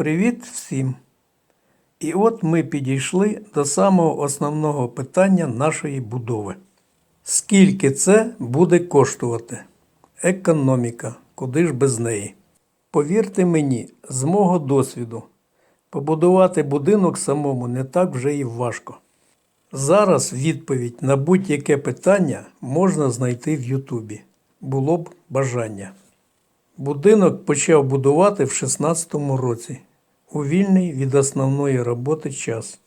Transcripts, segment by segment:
Привіт всім! І от ми підійшли до самого основного питання нашої будови. Скільки це буде коштувати? Економіка, куди ж без неї? Повірте мені, з мого досвіду, побудувати будинок самому не так вже і важко. Зараз відповідь на будь-яке питання можна знайти в Ютубі. Було б бажання. Будинок почав будувати в 16-му році, у вільний від основної роботи час.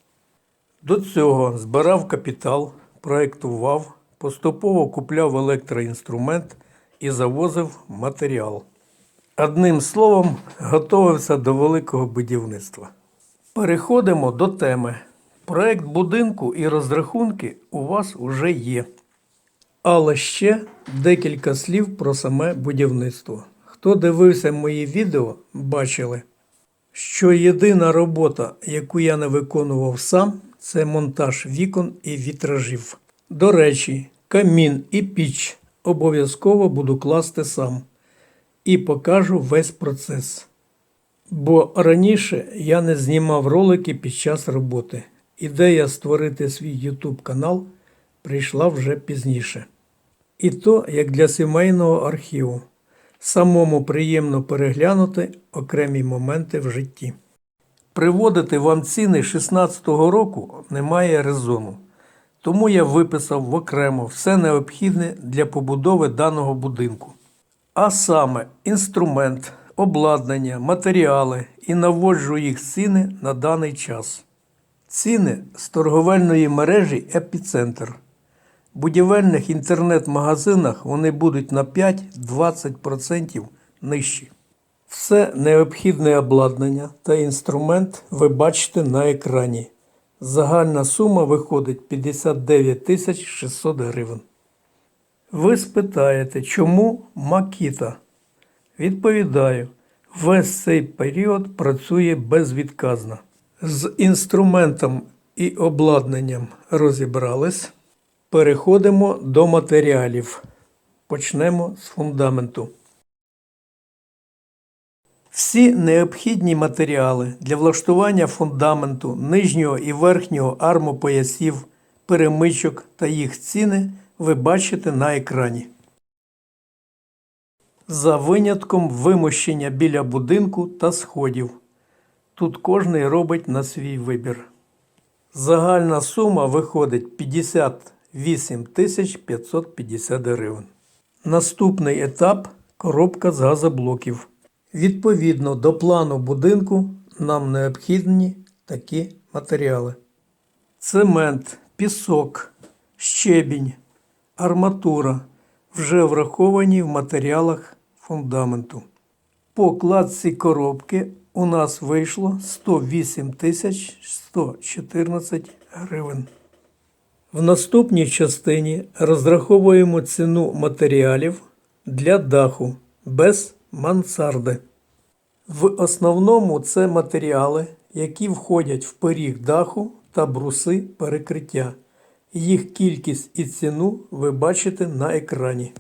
До цього збирав капітал, проєктував, поступово купляв електроінструмент і завозив матеріал. Одним словом, готувався до великого будівництва. Переходимо до теми. Проект будинку і розрахунки у вас уже є. Але ще декілька слів про саме будівництво. Хто дивився мої відео, бачили, що єдина робота, яку я не виконував сам, це монтаж вікон і вітражів. До речі, камін і піч обов'язково буду класти сам і покажу весь процес. Бо раніше я не знімав ролики під час роботи. Ідея створити свій YouTube канал прийшла вже пізніше. І то як для сімейного архіву. Самому приємно переглянути окремі моменти в житті. Приводити вам ціни 16-го року немає резону. Тому я виписав окремо все необхідне для побудови даного будинку. А саме інструмент, обладнання, матеріали і наводжу їх ціни на даний час. Ціни з торговельної мережі Епіцентр. Будівельних інтернет-магазинах вони будуть на 5-20% нижчі. Все необхідне обладнання та інструмент ви бачите на екрані. Загальна сума виходить 59 600 гривень. Ви спитаєте, чому Макіта? Відповідаю, весь цей період працює безвідказно. З інструментом і обладнанням розібрались. Переходимо до матеріалів. Почнемо з фундаменту. Всі необхідні матеріали для влаштування фундаменту нижнього і верхнього армопоясів, перемичок та їх ціни ви бачите на екрані. За винятком вимощення біля будинку та сходів. Тут кожний робить на свій вибір. Загальна сума виходить 50 8550 гривень. Наступний етап коробка з газоблоків. Відповідно до плану будинку нам необхідні такі матеріали: цемент, пісок, щебінь, арматура вже враховані в матеріалах фундаменту. По кладці коробки у нас вийшло 108 114 гривень. В наступній частині розраховуємо ціну матеріалів для даху без мансарди. В основному це матеріали, які входять в пиріг даху та бруси перекриття. Їх кількість і ціну ви бачите на екрані.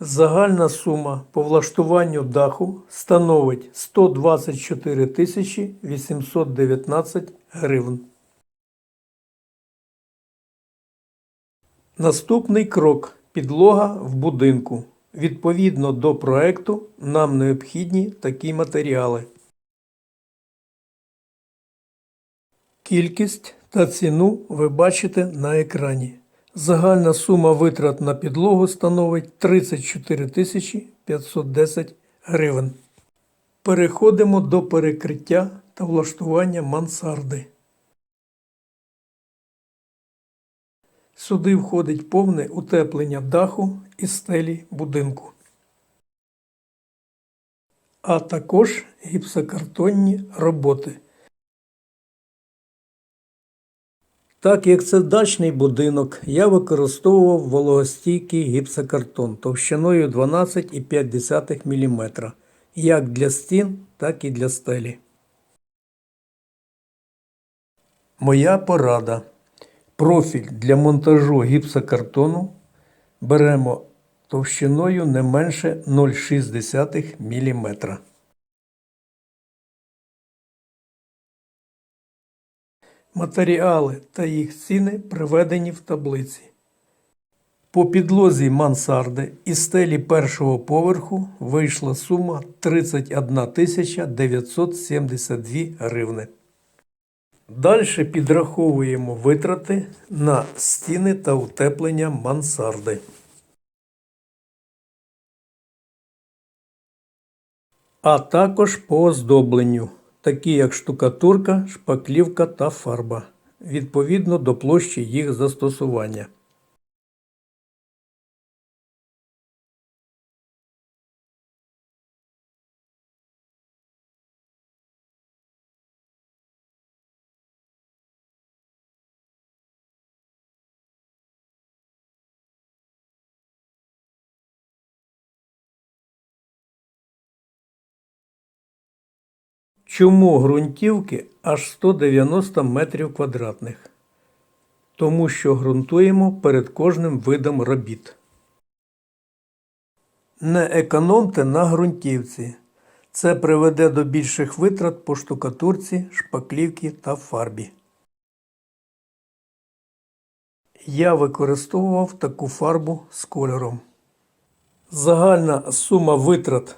Загальна сума по влаштуванню даху становить 124 тисячі 819 гривень. Наступний крок підлога в будинку. Відповідно до проекту нам необхідні такі матеріали. Кількість та ціну ви бачите на екрані. Загальна сума витрат на підлогу становить 34 510 гривень. Переходимо до перекриття та влаштування мансарди. Сюди входить повне утеплення даху і стелі будинку, а також гіпсокартонні роботи. Так як це дачний будинок, я використовував вологостійкий гіпсокартон товщиною 12,5 мм як для стін, так і для стелі. Моя порада. Профіль для монтажу гіпсокартону беремо товщиною не менше 0,6 мм. Матеріали та їх ціни приведені в таблиці. По підлозі мансарди і стелі першого поверху вийшла сума 31 972 гривни. Далі підраховуємо витрати на стіни та утеплення мансарди. А також по оздобленню, такі як штукатурка, шпаклівка та фарба, відповідно до площі їх застосування. Чому ґрунтівки аж 190 метрів квадратних? Тому що ґрунтуємо перед кожним видом робіт. Не економте на ґрунтівці. Це приведе до більших витрат по штукатурці, шпаклівці та фарбі. Я використовував таку фарбу з кольором. Загальна сума витрат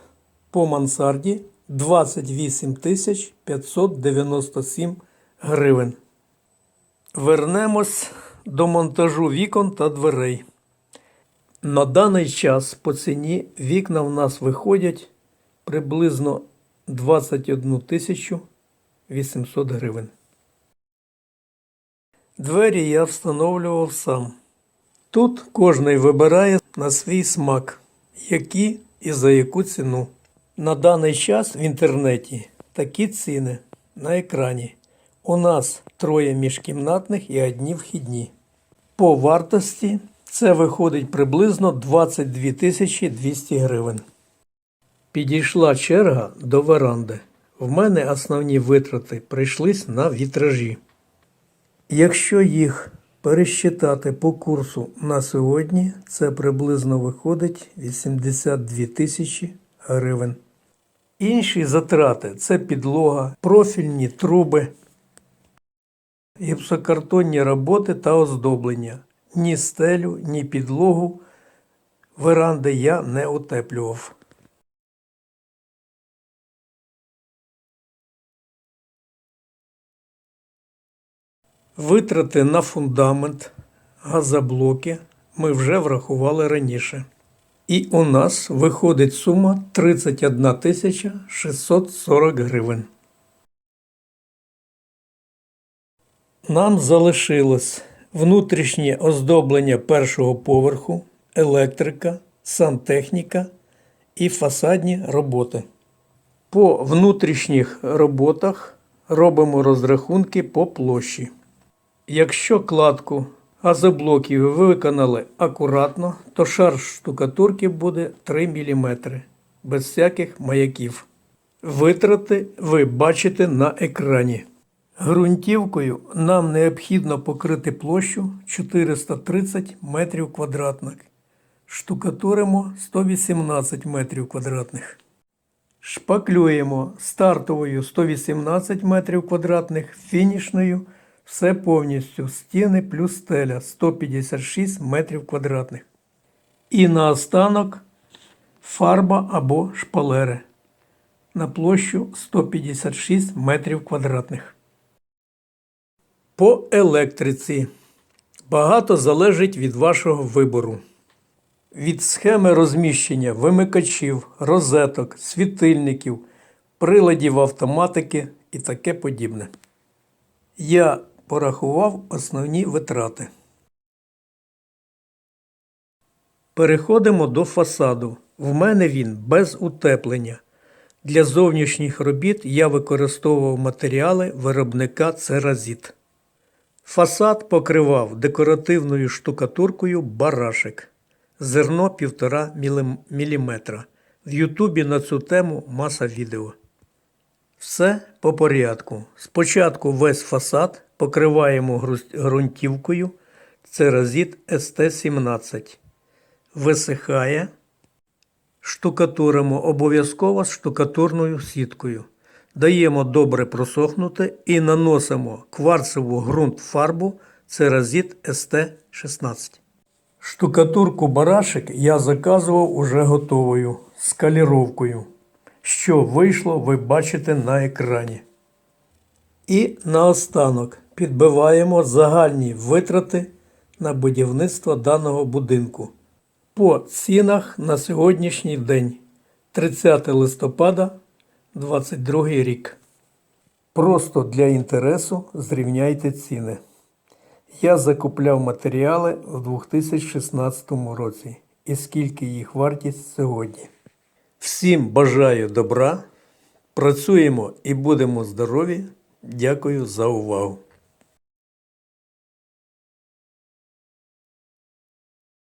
по мансарді 28 тисяч 597 гривень. Вернемось до монтажу вікон та дверей. На даний час по ціні вікна в нас виходять приблизно 21 тисячу 800 гривень. Двері я встановлював сам. Тут кожний вибирає на свій смак, які і за яку ціну. На даний час в інтернеті такі ціни на екрані. У нас троє міжкімнатних і одні вхідні. По вартості це виходить приблизно 22 тисячі 200 гривень. Підійшла черга до веранди. В мене основні витрати прийшлись на вітражі. Якщо їх пересчитати по курсу на сьогодні, це приблизно виходить 82 тисячі гривень. Інші затрати це підлога, профільні труби, гіпсокартонні роботи та оздоблення. Ні стелю, ні підлогу веранди я не утеплював. Витрати на фундамент, газоблоки ми вже врахували раніше. І у нас виходить сума 31 тисяча 640 гривень. Нам залишилось внутрішнє оздоблення першого поверху, електрика, сантехніка і фасадні роботи. По внутрішніх роботах робимо розрахунки по площі. Якщо кладку газоблоків ви виконали акуратно, то шар штукатурки буде 3 мм без всяких маяків. Витрати ви бачите на екрані. Ґрунтівкою нам необхідно покрити площу 430 метрів квадратних. Штукатуримо 118 метрів квадратних. Шпаклюємо стартовою 118 метрів квадратних, фінішною все повністю стіни плюс стеля 156 метрів квадратних. І наостанок фарба або шпалери на площу 156 метрів квадратних. По електриці багато залежить від вашого вибору. Від схеми розміщення вимикачів, розеток, світильників, приладів автоматики і таке подібне. Я порахував основні витрати. Переходимо до фасаду. В мене він без утеплення. Для зовнішніх робіт я використовував матеріали виробника Церазіт. Фасад покривав декоративною штукатуркою барашек. Зерно 1,5 мм. В Ютубі на цю тему маса відео. Все по порядку. Спочатку весь фасад покриваємо ґрунтівкою Церазіт СТ-17. висихає. Штукатуримо обов'язково з штукатурною сіткою. Даємо добре просохнути і наносимо кварцеву ґрунт фарбу Церазіт СТ-16. Штукатурку барашек я заказував уже готовою з. Що вийшло, ви бачите на екрані. І наостанок підбиваємо загальні витрати на будівництво даного будинку по цінах на сьогоднішній день 30 листопада 22 рік. Просто для інтересу зрівняйте ціни. Я закупляв матеріали в 2016 році і скільки їх вартість сьогодні. Всім бажаю добра, працюємо і будемо здорові. Дякую за увагу.